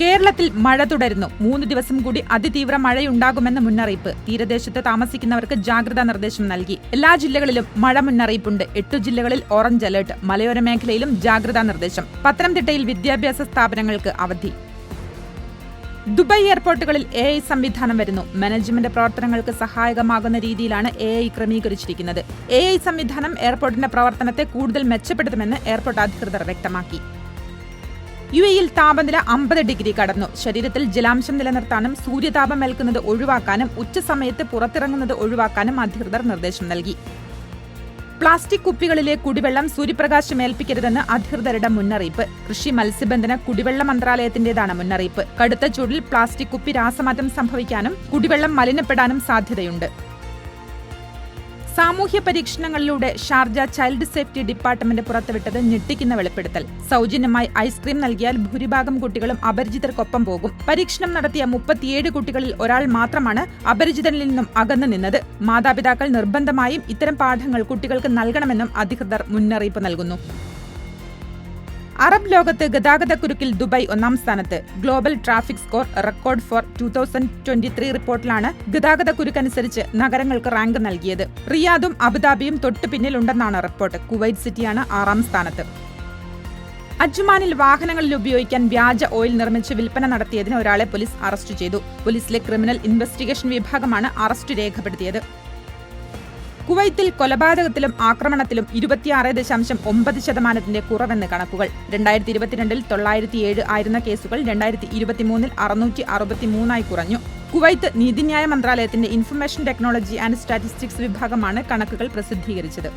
കേരളത്തിൽ മഴ തുടരുന്നു. മൂന്ന് ദിവസം കൂടി അതിതീവ്ര മഴയുണ്ടാകുമെന്ന മുന്നറിയിപ്പ്. തീരദേശത്ത് താമസിക്കുന്നവർക്ക് ജാഗ്രതാ നിർദ്ദേശം നൽകി. എല്ലാ ജില്ലകളിലും മഴ മുന്നറിയിപ്പുണ്ട്. എട്ടു ജില്ലകളിൽ ഓറഞ്ച് അലർട്ട്. മലയോര മേഖലയിലും ജാഗ്രതാ നിർദ്ദേശം. പത്തനംതിട്ടയിൽ വിദ്യാഭ്യാസ സ്ഥാപനങ്ങൾക്ക് അവധി. ദുബായ് എയർപോർട്ടുകളിൽ എ ഐ സംവിധാനം വരുന്നു. മാനേജ്മെന്റ് പ്രവർത്തനങ്ങൾക്ക് സഹായകമാകുന്ന രീതിയിലാണ് എ ഐ ക്രമീകരിച്ചിരിക്കുന്നത്. എ ഐ സംവിധാനം എയർപോർട്ടിന്റെ പ്രവർത്തനത്തെ കൂടുതൽ മെച്ചപ്പെടുത്തുമെന്ന് എയർപോർട്ട് അധികൃതർ വ്യക്തമാക്കി. യു എയിൽ താപനില അമ്പത് ഡിഗ്രി കടന്നു. ശരീരത്തിൽ ജലാംശം നിലനിർത്താനും സൂര്യതാപം ഏൽക്കുന്നത് ഒഴിവാക്കാനും ഉച്ചസമയത്ത് പുറത്തിറങ്ങുന്നത് ഒഴിവാക്കാനും അധികൃതർ നിർദ്ദേശം നൽകി. പ്ലാസ്റ്റിക് കുപ്പികളിലെ കുടിവെള്ളം സൂര്യപ്രകാശം ഏൽപ്പിക്കരുതെന്ന് അധികൃതരുടെ മുന്നറിയിപ്പ്. കൃഷി മത്സ്യബന്ധന കുടിവെള്ള മന്ത്രാലയത്തിന്റേതാണ് മുന്നറിയിപ്പ്. കടുത്ത ചൂടിൽ പ്ലാസ്റ്റിക് കുപ്പി രാസമാറ്റം സംഭവിക്കാനും കുടിവെള്ളം മലിനപ്പെടാനും സാധ്യതയുണ്ട്. സാമൂഹ്യ പരീക്ഷണങ്ങളിലൂടെ ഷാർജ ചൈൽഡ് സേഫ്റ്റി ഡിപ്പാർട്ട്മെന്റ് പുറത്തുവിട്ടത് ഞെട്ടിക്കുന്ന വെളിപ്പെടുത്തൽ. സൗജന്യമായി ഐസ്ക്രീം നൽകിയാൽ ഭൂരിഭാഗം കുട്ടികളും അപരിചിതർക്കൊപ്പം പോകും. പരീക്ഷണം നടത്തിയ മുപ്പത്തിയേഴ് കുട്ടികളിൽ ഒരാൾ മാത്രമാണ് അപരിചിതനിൽ നിന്നും അകന്നു നിന്നത്. മാതാപിതാക്കൾ നിർബന്ധമായും ഇത്തരം പാഠങ്ങൾ കുട്ടികൾക്ക് നൽകണമെന്നും അധികൃതർ മുന്നറിയിപ്പ് നൽകുന്നു. അറബ് ലോകത്ത് ഗതാഗതക്കുരുക്കിൽ ദുബായ് ഒന്നാം സ്ഥാനത്ത്. Global traffic score record for two thousand twenty three റിപ്പോർട്ടിലാണ് ഗതാഗതക്കുരുക്കനുസരിച്ച് നഗരങ്ങൾക്ക് റാങ്ക് നൽകിയത്. റിയാദും അബുദാബിയും തൊട്ടു പിന്നിലുണ്ടെന്നാണ് റിപ്പോർട്ട്. കുവൈറ്റ് സിറ്റിയാണ് ആറാം സ്ഥാനത്ത്. അജ്മാനിൽ വാഹനങ്ങളിൽ ഉപയോഗിക്കാൻ വ്യാജ ഓയിൽ നിർമ്മിച്ച് വിൽപ്പന നടത്തിയതിന് ഒരാളെ പോലീസ് അറസ്റ്റ് ചെയ്തു. പോലീസിലെ ക്രിമിനൽ ഇൻവെസ്റ്റിഗേഷൻ വിഭാഗമാണ് അറസ്റ്റ് രേഖപ്പെടുത്തിയത്. കുവൈത്തിൽ കൊലപാതകത്തിലും ആക്രമണത്തിലും ഇരുപത്തിയാറ് ദശാംശം ഒമ്പത് ശതമാനത്തിന്റെ കുറവെന്ന് കണക്കുകൾ. രണ്ടായിരത്തി ഇരുപത്തിരണ്ടിൽ തൊള്ളായിരത്തിയേഴ് ആയിരുന്ന കേസുകൾ രണ്ടായിരത്തി ഇരുപത്തിമൂന്നിൽ അറുന്നൂറ്റി അറുപത്തിമൂന്നായി കുറഞ്ഞു. കുവൈത്ത് നീതിന്യായ മന്ത്രാലയത്തിന്റെ ഇൻഫർമേഷൻ ടെക്നോളജി ആൻഡ് സ്റ്റാറ്റിസ്റ്റിക്സ് വിഭാഗമാണ് കണക്കുകൾ പ്രസിദ്ധീകരിച്ചത്.